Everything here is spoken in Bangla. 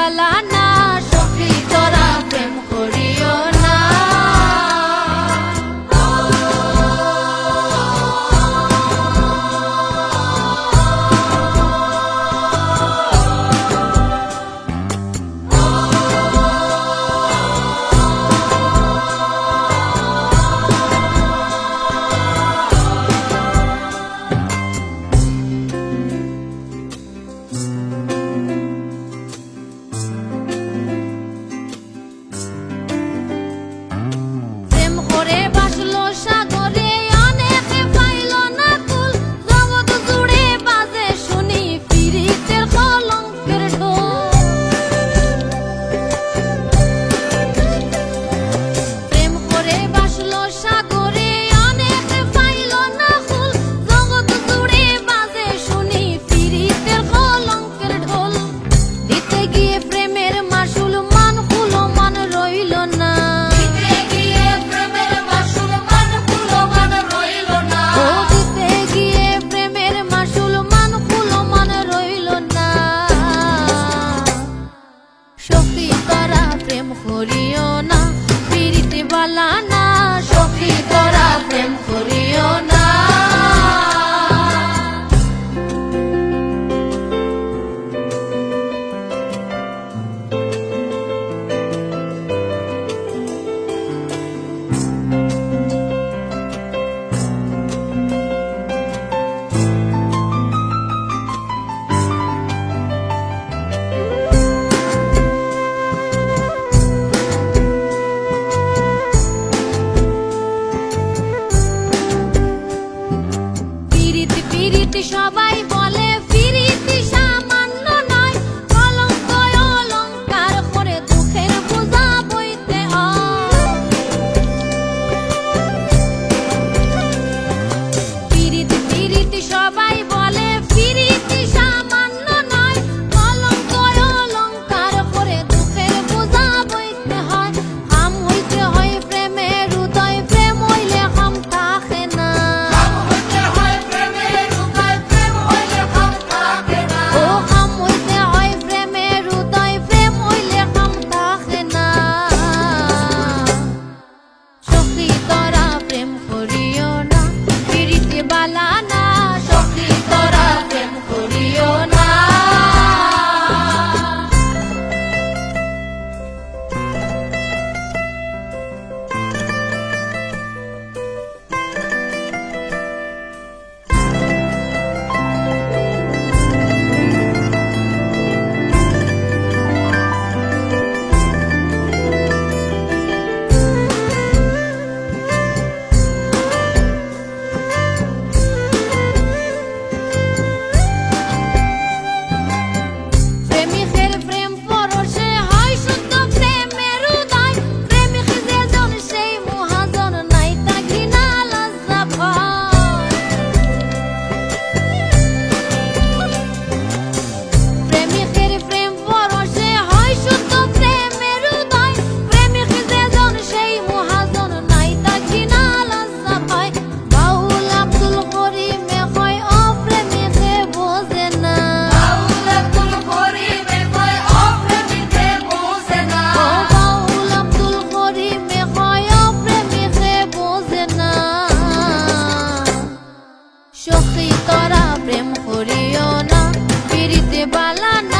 वाला ना হরিও না পিরিতে বালা সখী তোরা প্রেম করিও না বালা না।